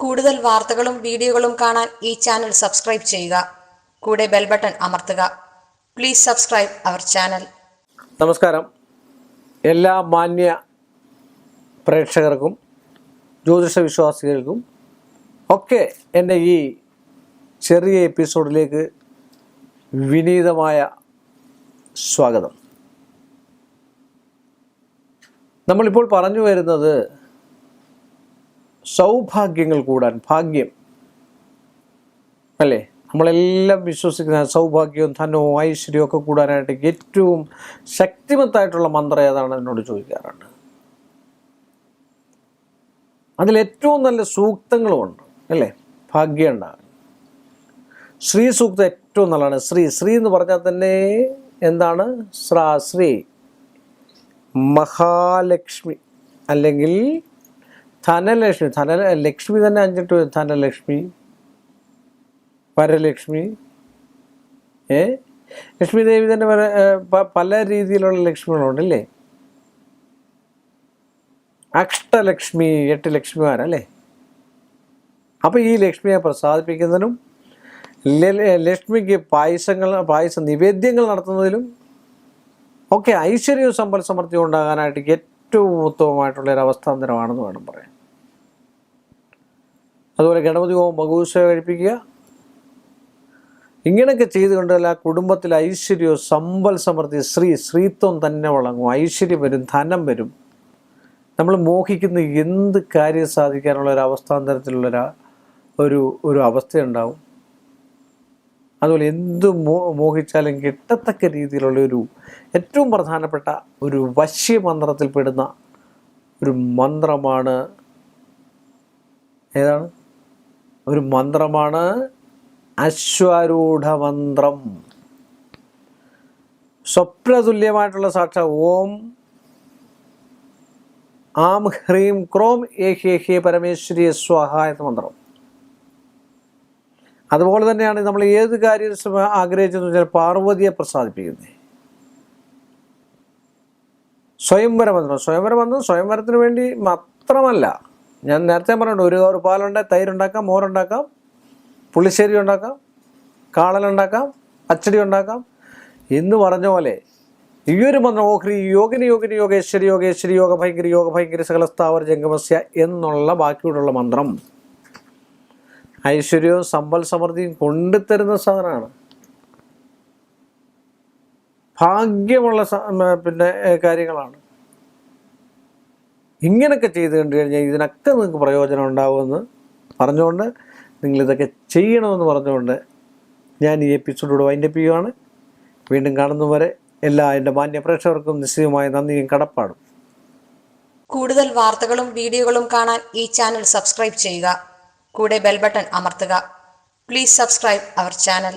കൂടുതൽ വാർത്തകളും വീഡിയോകളും കാണാൻ ഈ ചാനൽ സബ്സ്ക്രൈബ് ചെയ്യുക. കൂടെ ബെൽ ബട്ടൺ അമർത്തുക. Please subscribe our channel. നമസ്കാരം. എല്ലാ മാന്യ പ്രേക്ഷകർക്കും ജ്യോതിഷ വിശ്വാസികൾക്കും ഒക്കെ എന്റെ ഈ ചെറിയ എപ്പിസോഡിലേക്ക് വിനീതമായ സ്വാഗതം. നമ്മളിപ്പോൾ പറഞ്ഞു വരുന്നത് സൗഭാഗ്യങ്ങൾ കൂടാൻ ഭാഗ്യം. അല്ലേ? നമ്മളെല്ലാം വിശ്വസിക്കുന്ന സൗഭാഗ്യവും ധനവും ഐശ്വര്യവും ഒക്കെ കൂടാനായിട്ട് ഏറ്റവും ശക്തിമത്തായിട്ടുള്ള മന്ത്രം ഏതാണ് എന്നോട് ചോദിക്കാറുണ്ട്. അതിലേറ്റവും നല്ല സൂക്തങ്ങളുമുണ്ട്. അല്ലേ? ഭാഗ്യം ഉണ്ടാകും ശ്രീ സൂക്തം ഏറ്റവും നല്ലതാണ്. ശ്രീ ശ്രീ എന്ന് പറഞ്ഞാൽ തന്നെ എന്താണ്? ശ്രാ ശ്രീ മഹാലക്ഷ്മി അല്ലെങ്കിൽ ധനലക്ഷ്മി ധന ലക്ഷ്മി തന്നെ അഞ്ചിട്ട്. ധനലക്ഷ്മി വരലക്ഷ്മി ഏ? ലക്ഷ്മി ദേവി തന്നെ വര പല രീതിയിലുള്ള ലക്ഷ്മികളുണ്ടല്ലേ? അഷ്ടലക്ഷ്മി എട്ട് ലക്ഷ്മിമാരല്ലേ? അപ്പോൾ ഈ ലക്ഷ്മിയെ പ്രസാദിപ്പിക്കുന്നതിനും ലക്ഷ്മിക്ക് പായസങ്ങൾ പായസ നിവേദ്യങ്ങൾ നടത്തുന്നതിലും ഒക്കെ ഐശ്വര്യവും സമ്പൽ സമൃദ്ധിയും ഉണ്ടാകാനായിട്ട് ഏറ്റവും ഉത്തമമായിട്ടുള്ള ഒരു അവസ്ഥാന്തരമാണെന്ന് വേണം പറയാൻ. അതുപോലെ ഗണപതി ഹോമം ഭഗവത്സവം കഴിപ്പിക്കുക. ഇങ്ങനെയൊക്കെ ചെയ്തുകൊണ്ടല്ല കുടുംബത്തിൽ ഐശ്വര്യവും സമ്പൽ സമൃദ്ധി ശ്രീ ശ്രീത്വം തന്നെ വളങ്ങും ഐശ്വര്യം വരും ധനം വരും. നമ്മൾ മോഹിക്കുന്ന എന്ത് കാര്യം സാധിക്കാനുള്ള ഒരു അവസ്ഥാന്തരത്തിലുള്ള ഒരു ഒരു അവസ്ഥയുണ്ടാവും. അതുപോലെ എന്ത് മോ മോഹിച്ചാലും കിട്ടത്തക്ക രീതിയിലുള്ള ഒരു ഏറ്റവും പ്രധാനപ്പെട്ട ഒരു വശ്യമന്ത്രത്തിൽ പെടുന്ന ഒരു മന്ത്രമാണ് ഏതാണ്? ഒരു മന്ത്രമാണ് അശ്വാരൂഢ മന്ത്രം സ്വപ്നതുല്യമായിട്ടുള്ള സാക്ഷാ ഓം ആം ഹ്രീം ക്രോം ഏഹ്യേ ഹേ പരമേശ്വരി സ്വാഹ എന്ന മന്ത്രം. അതുപോലെ തന്നെയാണ് നമ്മൾ ഏത് കാര്യം ആഗ്രഹിച്ചെന്ന് വെച്ചാൽ പാർവതിയെ പ്രസാദിപ്പിക്കുന്നത് സ്വയംവര മന്ത്രം സ്വയംവര മന്ത്രം സ്വയംവരത്തിന് വേണ്ടി മാത്രമല്ല ഞാൻ നേരത്തെ പറഞ്ഞിട്ടുണ്ട് ഒരു കവർ പാലുണ്ട് തൈരുണ്ടാക്കാം മോരുണ്ടാക്കാം പുളിശ്ശേരി ഉണ്ടാക്കാം കാളലുണ്ടാക്കാം അച്ചടി ഉണ്ടാക്കാം. എന്ന് പറഞ്ഞ പോലെ ഈ ഒരു മന്ത്രം ഓഹ്രി യോഗിനി യോഗിനി യോഗേശ്വരി യോഗേശ്വരി യോഗ ഭയങ്കര യോഗ ഭയങ്കര സകലസ്ഥാവർ ജംഗമസ്യ എന്നുള്ള ബാക്കിയോടുള്ള മന്ത്രം. ഐശ്വര്യവും സമ്പൽ സമൃദ്ധിയും കൊണ്ടുതരുന്ന സാധനമാണ്. ഭാഗ്യമുള്ള പിന്നെ കാര്യങ്ങളാണ്. ഇങ്ങനെയൊക്കെ ചെയ്ത് കണ്ടു കഴിഞ്ഞാൽ ഇതിനൊക്കെ നിങ്ങൾക്ക് പ്രയോജനം ഉണ്ടാവുമെന്ന് പറഞ്ഞുകൊണ്ട് നിങ്ങളിതൊക്കെ ചെയ്യണമെന്ന് പറഞ്ഞുകൊണ്ട് ഞാൻ ഈ എപ്പിസോഡോട് വൈൻഡപ്പ് ചെയ്യുവാണ്. വീണ്ടും കാണുന്നവരെ എല്ലാ എന്റെ മാന്യ പ്രേക്ഷകർക്കും നിശ്ചയമായ നന്ദിയും കടപ്പാടും. കൂടുതൽ വാർത്തകളും വീഡിയോകളും കാണാൻ ഈ ചാനൽ സബ്സ്ക്രൈബ് ചെയ്യുക. കൂടെ ബെൽബട്ടൺ അമർത്തുക. Please subscribe our channel